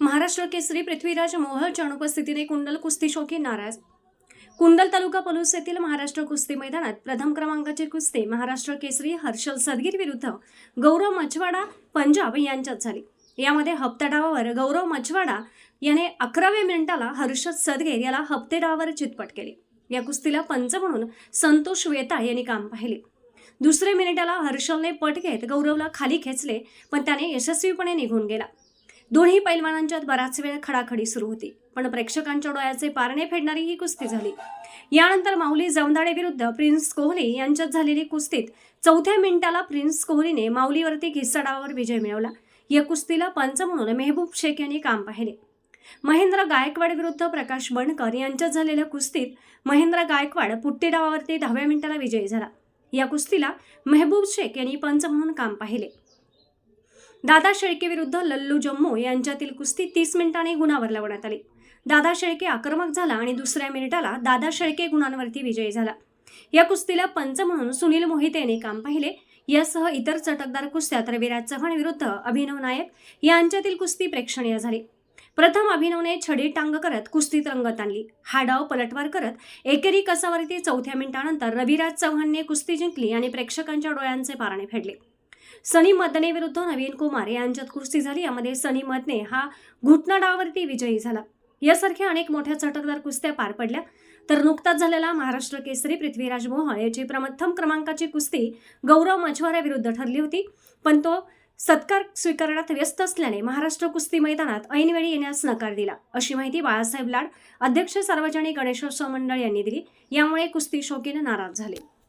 महाराष्ट्र केसरी पृथ्वीराज मोहळच्या अनुपस्थितीने कुंडल कुस्ती शोकी नाराज. कुंडल तालुका पलूस येथील महाराष्ट्र कुस्ती मैदानात प्रथम क्रमांकाची कुस्ती महाराष्ट्र केसरी हर्षल सदगीर विरुद्ध गौरव मछवाडा पंजाब यांच्यात झाली. यामध्ये हप्ता डावावर गौरव मछवाडा याने अकराव्या मिनिटाला हर्षद सदगेर याला हप्ते डावावर चितपट केले. या कुस्तीला पंच म्हणून संतोष वेता यांनी काम पाहिले. दुसऱ्या मिनिटाला हर्षलने पट घेत गौरवला खाली खेचले पण त्याने यशस्वीपणे निघून गेला. दोन्ही पैलवानांच्यात बराच वेळ खडाखडी सुरू होती पण प्रेक्षकांच्या डोळ्याचे पारणे फेडणारी ही कुस्ती झाली. यानंतर माऊली जमदाडे विरुद्ध प्रिन्स कोहली यांच्यात झालेली कुस्तीत चौथ्या मिनिटाला प्रिन्स कोहलीने माऊलीवरती घिसडावर विजय मिळवला. या कुस्तीला पंच म्हणून मेहबूब शेख यांनी काम पाहिले. महेंद्र गायकवाड विरुद्ध प्रकाश बणकर यांच्यात झालेल्या कुस्तीत महेंद्र गायकवाड पुट्टी डावावरती दहाव्या मिनिटाला विजयी झाला. या कुस्तीला मेहबूब शेख यांनी पंच म्हणून काम पाहिले. दादा शेळके विरुद्ध लल्लू जम्मू यांच्यातील कुस्ती तीस मिनिटांनी गुणावर लावण्यात आली. दादा शेळके आक्रमक झाला आणि दुसऱ्या मिनिटाला दादा शेळके गुणांवरती विजयी झाला. या कुस्तीला पंच म्हणून सुनील मोहिते यांनी काम पाहिले. यासह इतर चटकदार कुस्त्यात रविराज चव्हाण विरुद्ध अभिनव नायक यांच्यातील कुस्ती प्रेक्षणीय झाली. प्रथम अभिनवने छडी टांग करत कुस्तीत रंगत आणली. हा डाव पलटवार करत एकेरी कसावरती चौथ्या मिनिटानंतर रविराज चव्हाणने कुस्ती जिंकली आणि प्रेक्षकांच्या डोळ्यांचे पारणे फेडले. सनी मदने विरुद्ध नवीन कुमार यांच्यात कुस्ती झाली. यामध्ये सनी मदने हा घुटना डावावरती विजयी झाला. यासारख्या अनेक मोठ्या चटकदार कुस्त्या पार पडल्या. तर नुकताच झालेला महाराष्ट्र केसरी पृथ्वीराज मोहळ याची प्रथम क्रमांकाची कुस्ती गौरव मछवाऱ्याविरुद्ध ठरली होती. पण तो सत्कार स्वीकारण्यात व्यस्त असल्याने महाराष्ट्र कुस्ती मैदानात ऐनवेळी येण्यास नकार दिला. अशी माहिती बाळासाहेब लाड अध्यक्ष सार्वजनिक गणेशोत्सव मंडळ यांनी दिली. यामुळे कुस्ती शोकीनं नाराज झाले.